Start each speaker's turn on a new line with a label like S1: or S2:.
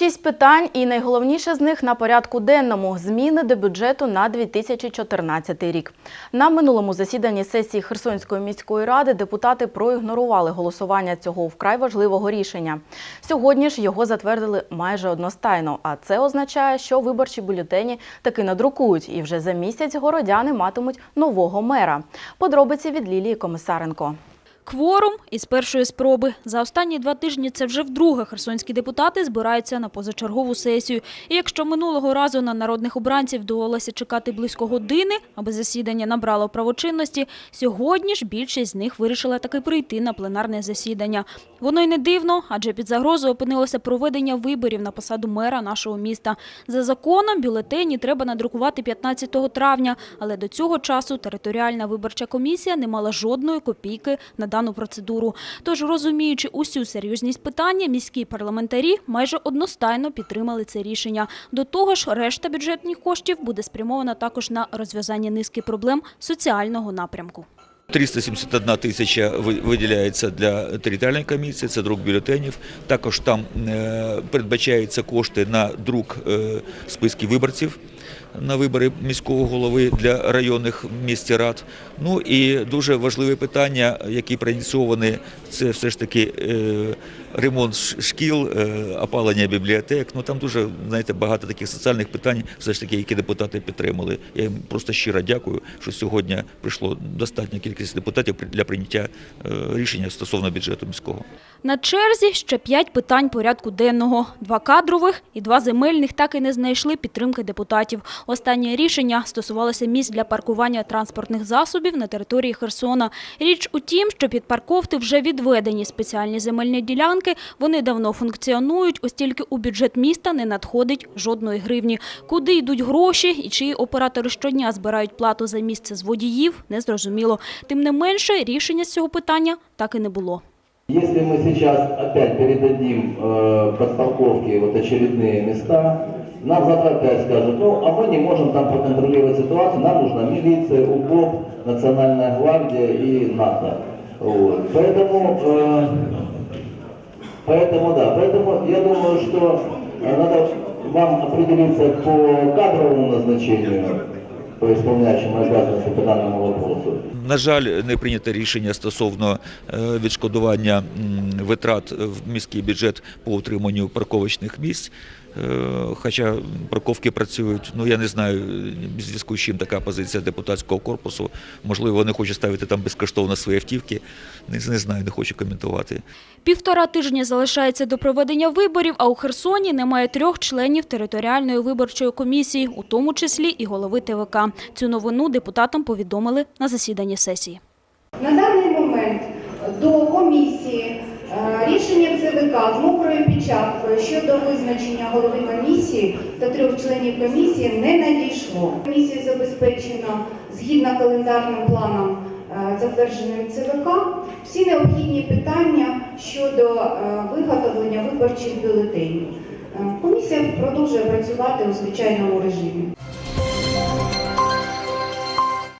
S1: Шість питань і найголовніше з них на порядку денному – зміни до бюджету на 2014 рік. На минулому засіданні сесії Херсонської міської ради депутати проігнорували голосування цього вкрай важливого рішення. Сьогодні ж його затвердили майже одностайно, а це означає, що виборчі бюлетені таки надрукують і вже за місяць городяни матимуть нового мера. Подробиці від Лілії Комисаренко.
S2: Кворум із першої спроби. За останні два тижні це вже вдруге херсонські депутати збираються на позачергову сесію. І якщо минулого разу на народних обранців довелося чекати близько години, аби засідання набрало правочинності, сьогодні ж більшість з них вирішила таки прийти на пленарне засідання. Воно й не дивно, адже під загрозою опинилося проведення виборів на посаду мера нашого міста. За законом бюлетені треба надрукувати 15 травня, але до цього часу територіальна виборча комісія не мала жодної копійки на дану процедуру. Тож, розуміючи усю серйозність питання, міські парламентарі майже одностайно підтримали це рішення. До того ж, решта бюджетних коштів буде спрямована також на розв'язання низки проблем соціального напрямку.
S3: 371 тисяча ви- виділяється для територіальної комісії, це друк бюлетенів. Також там е, передбачаються кошти на друк е, списків виборців на вибори міського голови для районних місць рад. Ну і дуже важливе питання, які проініційовані, це все ж таки е, ремонт шкіл, е, опалення бібліотек. Ну там дуже знаєте багато таких соціальних питань, все ж таки, які депутати підтримали. Я їм просто щиро дякую, що сьогодні прийшло достатня кількість депутатів для прийняття е, рішення стосовно бюджету міського.
S2: На черзі ще п'ять питань порядку денного. Два кадрових і два земельних так і не знайшли підтримки депутатів. Останнє рішення стосувалося місць для паркування транспортних засобів на території Херсона. Річ у тім, що під парковки вже відведені спеціальні земельні ділянки. Вони давно функціонують, ось тільки у бюджет міста не надходить жодної гривні. Куди йдуть гроші і чиї оператори щодня збирають плату за місце з водіїв, незрозуміло. Тим не менше, рішення з цього питання так і не було.
S4: Если мы сейчас опять передадим э, подполковке вот очередные места, нам завтра опять скажут, ну, а мы не можем там проконтролировать ситуацию, нам нужна милиция, УКОП, Национальная гвардия и НАТО. Вот. Поэтому, э, поэтому, да, поэтому я думаю, что э, надо вам определиться по кадровому назначению, по исполняющим обязанности по данному вопросу.
S3: На жаль, не прийнято рішення стосовно е, відшкодування м, витрат в міський бюджет по утриманню парковочних місць. Е, Хоча парковки працюють, ну я не знаю, в зв'язку з чим така позиція депутатського корпусу. Можливо, вони хочуть ставити там безкоштовно свої автівки. Не, не знаю, не хочу коментувати.
S2: Півтора тижня залишається до проведення виборів, а у Херсоні немає трьох членів територіальної виборчої комісії, у тому числі і голови ТВК. Цю новину депутатам повідомили на засіданні сесії.
S5: На даний момент до комісії рішення ЦВК з мокрою печаткою щодо визначення голови комісії та трьох членів комісії не надійшло. Комісія забезпечена згідно календарним планом, е, затвердженим ЦВК, всі необхідні питання щодо е, виготовлення виборчих бюлетенів. Е, Комісія продовжує працювати у звичайному режимі.